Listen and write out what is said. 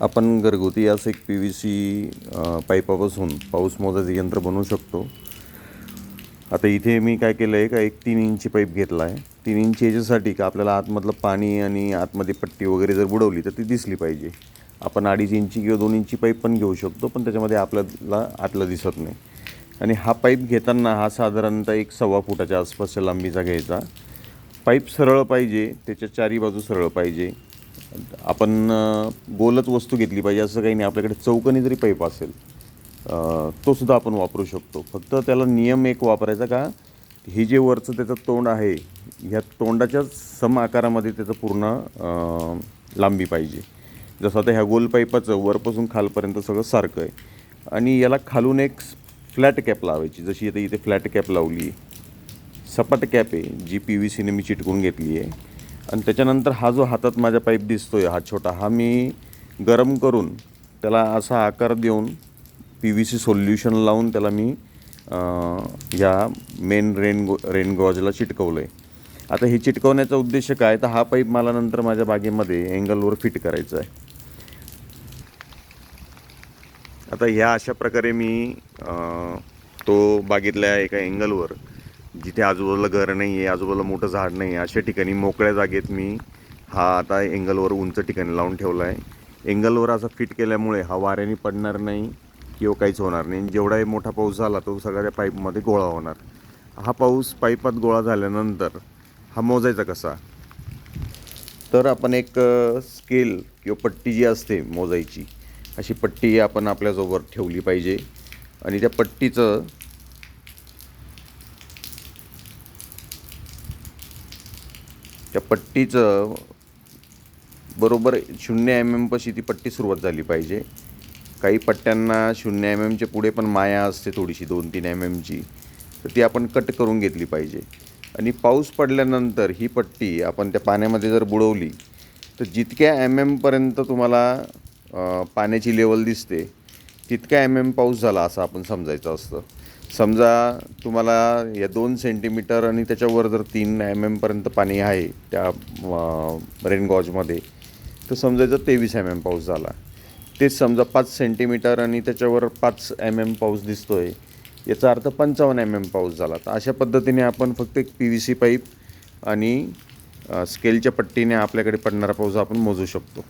आपण घरगुती असं एक पी व्ही सी पाईपापासून पाऊस मोजायचं यंत्र बनवू शकतो. आता इथे मी काय केलं आहे का एक तीन इंची पाईप घेतला आहे. तीन इंची याच्यासाठी का आपल्याला आतमधलं पाणी आणि आतमध्ये पट्टी वगैरे जर बुडवली तर ती दिसली पाहिजे. आपण अडीच इंची किंवा दोन इंची पाईप पण घेऊ शकतो पण त्याच्यामध्ये आपल्याला आतलं दिसत नाही. आणि हा पाईप घेताना हा साधारणतः एक सव्वा फुटाच्या आसपासच्या लांबीचा घ्यायचा. पाईप सरळ पाहिजे त्याच्या चारी बाजू सरळ पाहिजे. आपण गोलच वस्तू घेतली पाहिजे असं काही नाही. आपल्याकडे चौकनी जरी पाईप असेल तोसुद्धा तो सुद्धा आपण वापरू शकतो. फक्त त्याला नियम एक वापरायचा का हे जे वरचं त्याचं तोंड आहे ह्या तोंडाच्या सम आकारामध्ये त्याचं पूर्ण लांबी पाहिजे. जसं आता ह्या गोल पाईपाचं वरपासून खालपर्यंत सगळं सारखं आहे. आणि याला खालून एक फ्लॅट कॅप लावायची. जशी आता इथे फ्लॅट कॅप लावली सपाट कॅप आहे जी पी व्ही सीने मी चिटकून घेतली आहे. आणि त्याच्यानंतर हा जो हातात माझ्या पाईप दिसतोय हा छोटा हा मी गरम करून त्याला असा आकार देऊन पी व्ही सी सोल्युशन लावून त्याला मी या मेन रेन गो रेन गॉजला चिटकवलं आहे आता हे चिटकवण्याचा उद्देश काय? तर हा पाईप मला नंतर माझ्या बागेमध्ये अँगलवर फिट करायचा आहे. आता ह्या अशा प्रकारे मी तो बागेतल्या एका अँगलवर जिथे आजूबाजूला घर नाही आहे आजूबाजूला मोठं झाड नाही आहे अशा ठिकाणी मोकळ्या जागेत मी हा आता अँगलवर उंच ठिकाणी लावून ठेवला आहे. अँगलवर असा फिट केल्यामुळे हा वाऱ्याने पडणार नाही किंवा काहीच होणार नाही. जेवढाही मोठा पाऊस झाला तो सगळ्या पाईपमध्ये गोळा होणार. हा पाऊस पाईपात गोळा झाल्यानंतर हा मोजायचा कसा? तर आपण एक स्केल किंवा पट्टी जी असते मोजायची अशी पट्टी आपण आपल्याजवळ ठेवली पाहिजे. आणि त्या पट्टीचं त्या पट्टीचं बरोबर शून्य एम एमपाशी ती पट्टी सुरुवात झाली पाहिजे. काही पट्ट्यांना शून्य एम एमच्या पुढे पण माया असते थोडीशी दोन तीन एम एमची तर ती आपण कट करून घेतली पाहिजे. आणि पाऊस पडल्यानंतर ही पट्टी आपण त्या पाण्यामध्ये जर बुडवली तर जितक्या एम एमपर्यंत तुम्हाला पाण्याची लेवल दिसते तितक्या एम एम पाऊस झाला असं आपण समजायचं असतं. समजा तुम्हाला या दोन सेंटीमीटर आणि त्याच्यावर जर तीन एम एमपर्यंत पाणी आहे त्या रेनगॉजमध्ये तर समजायचं तेवीस एम एम पाऊस झाला. तेच समजा पाच सेंटीमीटर आणि त्याच्यावर पाच एम एम पाऊस दिसतो आहे याचा अर्थ पंचावन्न एम एम पाऊस झाला. तर अशा पद्धतीने आपण फक्त एक पी व्ही सी पाईप आणि स्केलच्या पट्टीने आपल्याकडे पडणारा पाऊस आपण मोजू शकतो.